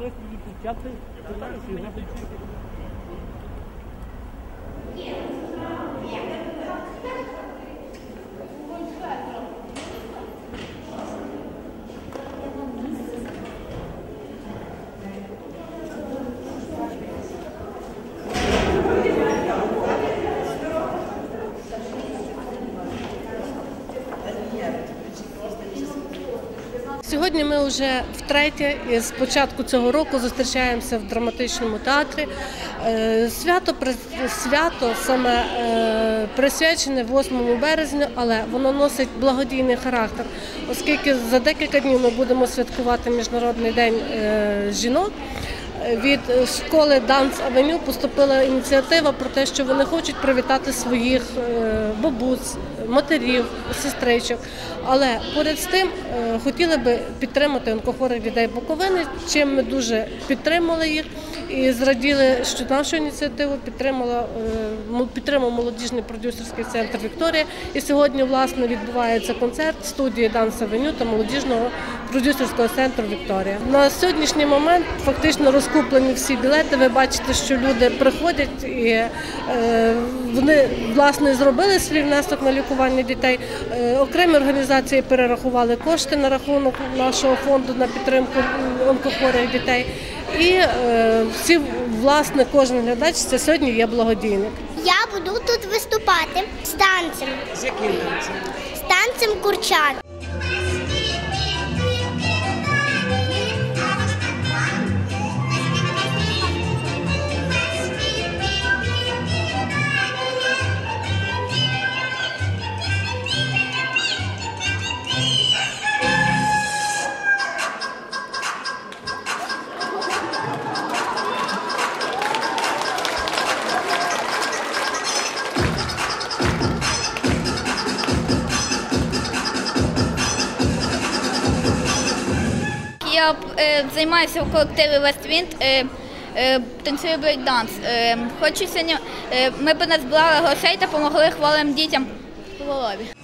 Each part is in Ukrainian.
Yeah. Сьогодні ми вже втретє з початку цього року зустрічаємося в драматичному театрі. Е, Свято свято саме е, присвячене 8 березня, але воно носить благодійний характер, оскільки за декілька днів ми будемо святкувати Міжнародний день е, жінок. Від школи Данс Авеню поступила ініціатива про те, що вони хочуть привітати своїх бабусь, матерів, сестричок. Але поряд з тим е, хотіли би підтримати онкохворих дітей Буковини, чим ми дуже підтримали їх і зраділи, що нашу ініціативу підтримала е, підтримав молодіжний продюсерський центр Вікторія. І сьогодні власне відбувається концерт студії Данс Авеню та молодіжного продюсерського центру Вікторія. На сьогоднішній момент фактично розкуплені всі білети. Ви бачите, що люди приходять і е, вони власне зробили свій внесок на лікування дітей. Е, окремі організації перерахували кошти на рахунок нашого фонду на підтримку онкохворих дітей. І е, всі власне кожен глядач це сьогодні є благодійник. Я буду тут виступати з танцем. З яким танцем? З танцем курчат. Я е, займаюся в колективі Вествінд, е, танцюю брейкданс. Е, хочу сьогодні, ми б назбирали грошей та допомогли хворим дітям в голові.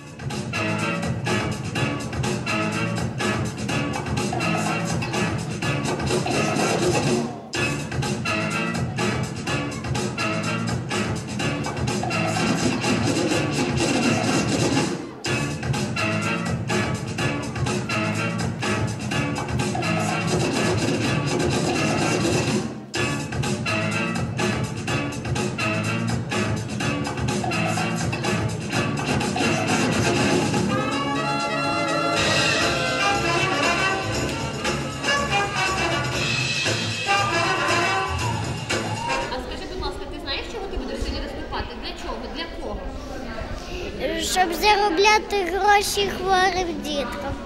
Виступати? Для чого? Для кого? Щоб заробляти гроші хворим діткам.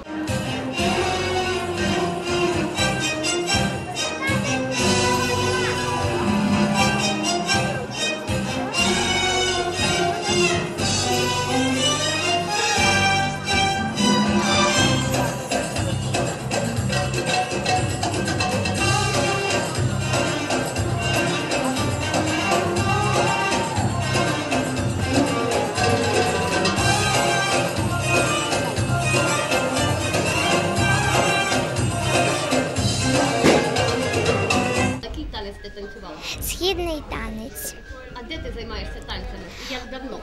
Танець ти танцювала? Східний танець. А де ти займаєшся танцями? І Як давно?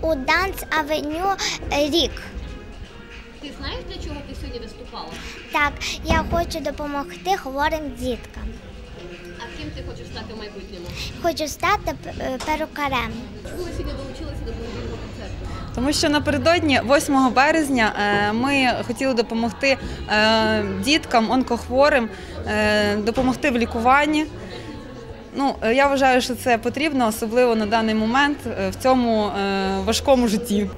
У Данс Авеню рік. Ти знаєш, для чого ти сьогодні виступала? Так, я хочу допомогти хворим діткам. А ким ти хочеш стати в майбутньому? Хочу стати е, перукарем. Чому ви сьогодні долучилися до благодійного концерту? Тому що напередодні, 8 березня, е, ми хотіли допомогти е, діткам, онкохворим, допомогти в лікуванні. Ну, е, я вважаю, що це потрібно, особливо на даний момент е, в цьому е, важкому житті.